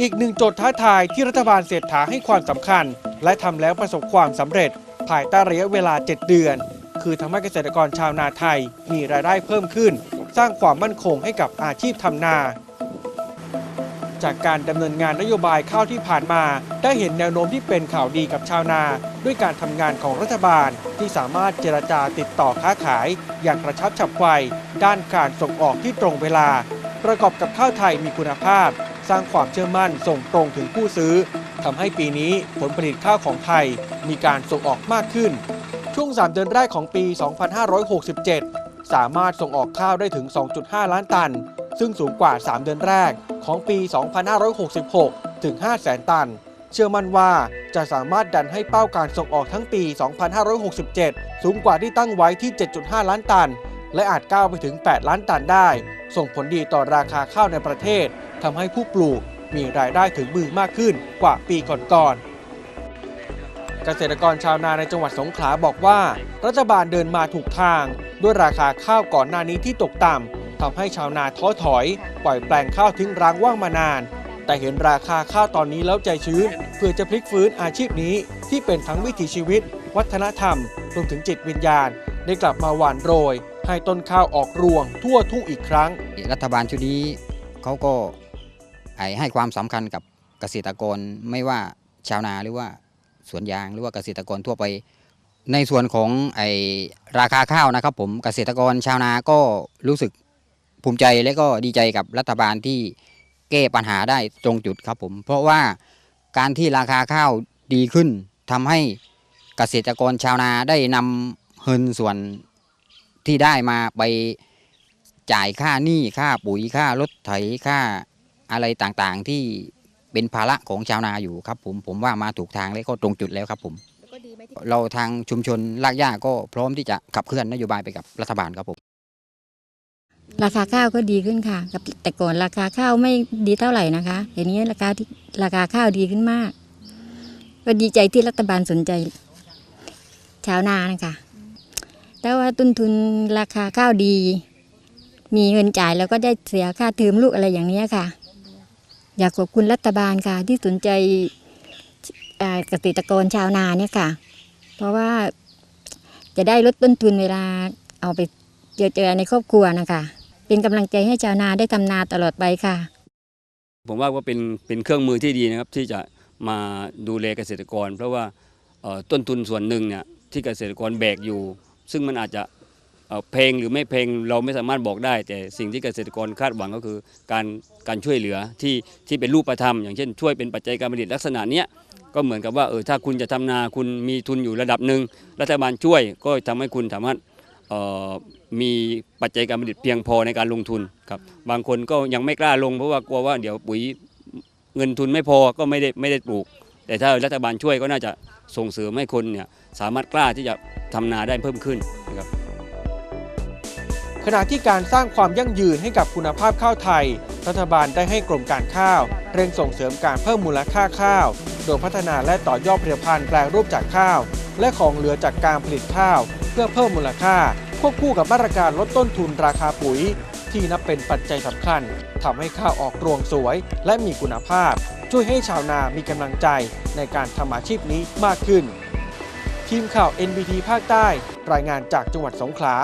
อีกหนึ่งโจทย์ท้าทายที่รัฐบาลเศรษฐาให้ความสำคัญ และทำแล้วประสบความสำเร็จ ภายใต้ระยะเวลา 7 เดือน คือทำให้เกษตรกรชาวนาไทยมีรายได้เพิ่มขึ้น สร้างความมั่นคงให้กับอาชีพทำนา จากการดำเนินงานนโยบายข้าวที่ผ่านมา ได้เห็นแนวโน้มที่เป็นข่าวดีกับชาวนา ด้วยการทำงานของรัฐบาลที่สามารถเจรจาติดต่อค้าขาย อย่างกระชับฉับไวด้านการส่งออกที่ตรงเวลา ประกอบกับข้าวไทยมีคุณภาพ สร้างความเชื่อมั่นส่งตรงถึงผู้ซื้อทำให้ปีนี้ผลผลิตข้าวของไทยมีการส่งออกมากขึ้น ช่วง 3 เดือนแรกของปี 2567 สามารถส่งออกข้าวได้ถึง 2.5 ล้านตัน ซึ่งสูงกว่า 3 เดือนแรกของปี 2566 ถึง 5 แสนตัน เชื่อมั่นว่าจะสามารถดันให้เป้าการส่งออกทั้งปี 2567 สูงกว่าที่ตั้งไว้ที่ 7.5 ล้านตัน และอาจก้าวไปถึง 8 ล้านตันได้ ส่งผลดีต่อราคาข้าวในประเทศทำให้ผู้ปลูกมีรายได้ถึงมือมากขึ้นกว่าปีก่อนๆ เกษตรกรชาวนาในจังหวัดสงขลาบอกว่า รัฐบาลเดินมาถูกทาง ด้วยราคาข้าวก่อนหน้านี้ที่ตกต่ำทำให้ชาวนาท้อถอย ปล่อยแปลงข้าวทิ้งร้างว่างมานาน แต่เห็นราคาข้าวตอนนี้แล้วใจชื้น เพื่อจะพลิกฟื้นอาชีพนี้ที่เป็นทั้งวิถีชีวิต วัฒนธรรมรวมถึงจิตวิญญาณ ได้กลับมาหวานโรย ให้ต้นข้าวออกรวงทั่วทุ่งอีกครั้ง รัฐบาลชุดนี้เขาก็ให้ความสำคัญกับเกษตรกรไม่ว่าชาวนาหรือว่าสวนยางหรือว่าเกษตรกรทั่วไป ในส่วนของไอราคาข้าวนะครับผมเกษตรกรชาวนาก็รู้สึกภูมิใจและก็ดีใจกับรัฐบาลที่แก้ปัญหาได้ตรงจุดครับผม เพราะว่าการที่ราคาข้าวดีขึ้นทำให้เกษตรกรชาวนาได้นำเงินส่วน ที่ได้มาไปจ่ายค่าหนี้ค่าปุ๋ยค่ารถไถค่าอะไรต่างๆ ที่เป็นภาระของชาวนาอยู่ครับผมผมว่ามาถูกทางและก็ตรงจุดแล้วครับผม เราทางชุมชนลากย่าก็พร้อมที่จะขับเคลื่อนนโยบายไปกับรัฐบาลครับผม ราคาข้าวก็ดีขึ้นค่ะกับแต่ก่อนราคาข้าวไม่ดีเท่าไหร่นะคะเดี๋ยวนี้ราคาที่ราคาข้าวดีขึ้นมาก ก็ดีใจที่รัฐบาลสนใจชาวนานะคะ แต่ว่าต้นทุนราคาข้าวดี มีเงินจ่ายแล้วก็ได้เสียค่าเทอมลูกอะไรอย่างนี้ค่ะ อยากขอบคุณรัฐบาลค่ะ ที่สนใจเกษตรกรชาวนาเนี่ยค่ะ เพราะว่าจะได้ลดต้นทุนเวลาเอาไปเจอเจอในครอบครัวนะคะ เป็นกำลังใจให้ชาวนาได้ทำนาตลอดไปค่ะ ผมว่าก็เป็นเป็นเครื่องมือที่ดีนะครับ ที่จะมาดูแลเกษตรกร เพราะว่าต้นทุนส่วนหนึ่งเนี่ยที่เกษตรกรแบกอยู่ ซึ่งมันอาจจะเพลงหรือไม่เพลงเราไม่สามารถบอกได้ แต่สิ่งที่เกษตรกรคาดหวังก็คือการการช่วยเหลือที่ที่เป็นรูปธรรม อย่างเช่นช่วยเป็นปัจจัยการผลิตลักษณะเนี้ยก็เหมือนกับว่าเออถ้าคุณจะทำนาคุณมีทุนอยู่ระดับหนึ่งรัฐบาลช่วยก็ทำให้คุณสามารถมีปัจจัยการผลิตเพียงพอในการลงทุนครับบางคนก็ยังไม่กล้าลงเพราะว่ากลัวว่าเดี๋ยวปุ๋ยเงินทุนไม่พอก็ไม่ได้ไม่ได้ปลูก แต่ถ้ารัฐบาลช่วยก็น่าจะส่งเสริมให้คนเนี่ยสามารถกล้าที่จะทำนาได้เพิ่มขึ้นนะครับขณะที่การสร้างความยั่งยืนให้กับคุณภาพข้าวไทย รัฐบาลได้ให้กรมการข้าว เร่งส่งเสริมการเพิ่มมูลค่าข้าว โดยพัฒนาและต่อยอดผลิตภัณฑ์แปลรูปจากข้าว และของเหลือจากการผลิตข้าว เพื่อเพิ่มมูลค่า ควบคู่กับมาตรการลดต้นทุนราคาปุ๋ย ที่นับเป็นปัจจัยสำคัญทำให้ข้าวออกรวงสวย และมีคุณภาพ ช่วยให้ชาวนามีกำลังใจในการทำอาชีพนี้มากขึ้น ทีมข่าว NBT ภาคใต้ รายงานจากจังหวัดสงขลา